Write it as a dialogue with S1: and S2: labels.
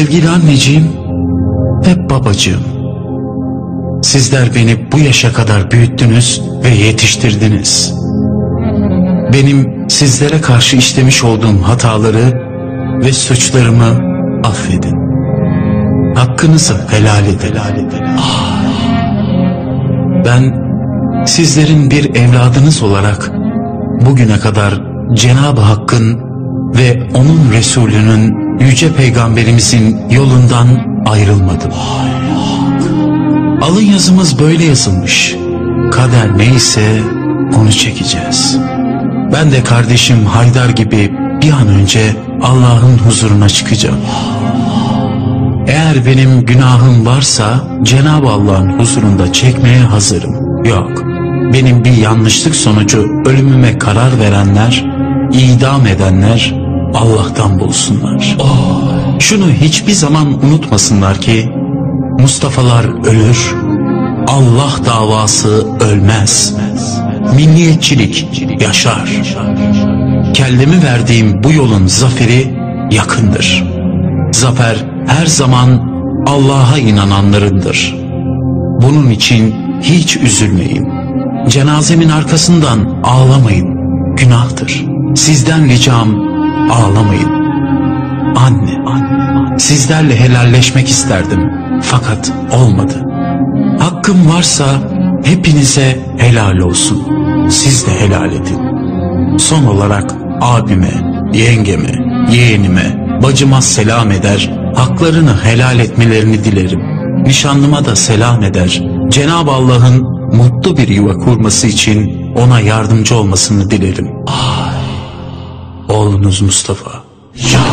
S1: Sevgili anneciğim ve babacığım. Sizler beni bu yaşa kadar büyüttünüz ve yetiştirdiniz. Benim sizlere karşı işlemiş olduğum hataları ve suçlarımı affedin. Hakkınızı helal edin. Ben sizlerin bir evladınız olarak bugüne kadar Cenab-ı Hakk'ın ve onun Resulünün yüce peygamberimizin yolundan ayrılmadım. Alın yazımız böyle yazılmış. Kader neyse onu çekeceğiz. Ben de kardeşim Haydar gibi bir an önce Allah'ın huzuruna çıkacağım. Eğer benim günahım varsa Cenab-ı Allah'ın huzurunda çekmeye hazırım. Yok, benim bir yanlışlık sonucu ölümüme karar verenler, idam edenler Allah'tan bulsunlar. Şunu hiçbir zaman unutmasınlar ki Mustafa'lar ölür, Allah davası ölmez. Milliyetçilik yaşar. Kellemi verdiğim bu yolun zaferi yakındır. Zafer her zaman Allah'a inananlarındır. Bunun için hiç üzülmeyin. Cenazemin arkasından ağlamayın. Günahtır. Sizden ricam ağlamayın. Anne, anne, sizlerle helalleşmek isterdim. Fakat olmadı. Hakkım varsa hepinize helal olsun. Siz de helal edin. Son olarak abime, yengeme, yeğenime, bacıma selam eder, haklarını helal etmelerini dilerim. Nişanlıma da selam eder. Cenab-ı Allah'ın mutlu bir yuva kurması için ona yardımcı olmasını dilerim. Oğlunuz Mustafa. Ya